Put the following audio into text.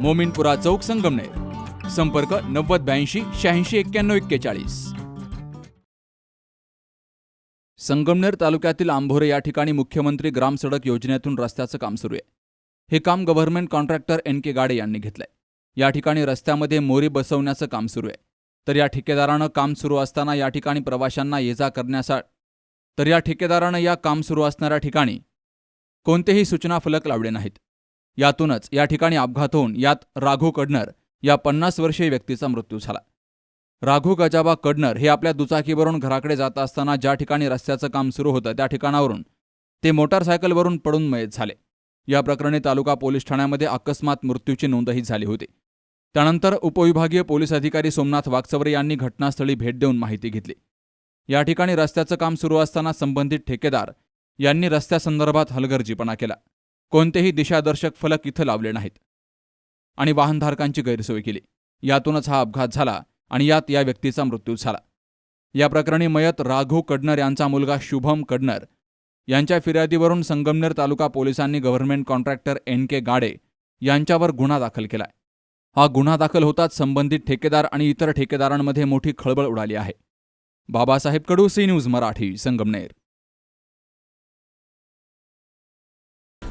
मोमिनपुरा चौक संगमनेर. संपर्क नव्वद ब्याऐंशी शहाऐंशी एक्क्याण्णव एक्केचाळीस. संगमनेर तालुक्यातील आंभोरे या ठिकाणी मुख्यमंत्री ग्राम सडक योजनेतून रस्त्याचं काम सुरू आहे. हे काम government contractor N K Gade यांनी घेतलंय. या ठिकाणी रस्त्यामध्ये मोरी बसवण्याचं काम सुरू आहे. तर या ठेकेदारानं काम सुरू असताना या ठिकाणी प्रवाशांना ये जा करण्यासाठी तर या ठेकेदारानं या काम सुरू असणाऱ्या ठिकाणी कोणतेही सूचना फलक लावले नाहीत. यातूनच या ठिकाणी अपघात होऊन यात राघू कडनर या पन्नास वर्षीय व्यक्तीचा मृत्यू झाला. राघू गजाबा कडनर हे आपल्या दुचाकीवरून घराकडे जात असताना ज्या ठिकाणी रस्त्याचं काम सुरू होतं त्या ठिकाणावरून ते मोटारसायकलवरून पडून मयत झाले. या प्रकरणी तालुका पोलीस ठाण्यामध्ये अकस्मात मृत्यूची नोंदही झाली होती. त्यानंतर उपविभागीय पोलीस अधिकारी सोमनाथ वागचवरे यांनी घटनास्थळी भेट देऊन माहिती घेतली. या ठिकाणी रस्त्याचं काम सुरू असताना संबंधित ठेकेदार यांनी रस्त्यासंदर्भात हलगर्जीपणा केला. कोणतेही दिशादर्शक फलक इथं लावले नाहीत. आणि वाहनधारकांची गैरसोय केली. यातूनच हा अपघात झाला आणि यात या व्यक्तीचा मृत्यू झाला. या प्रकरणी मयत राघू कडनर यांचा मुलगा शुभम कडनर यांच्या फिर्यादीवरून संगमनेर तालुका पोलिसांनी government contractor N K Gade यांच्यावर गुन्हा दाखल केलाय. हा गुन्हा दाखल होताच संबंधित ठेकेदार आणि इतर ठेकेदारांमध्ये मोठी खळबळ उडाली आहे. Babasaheb Kadu C news Marathi Sangamner.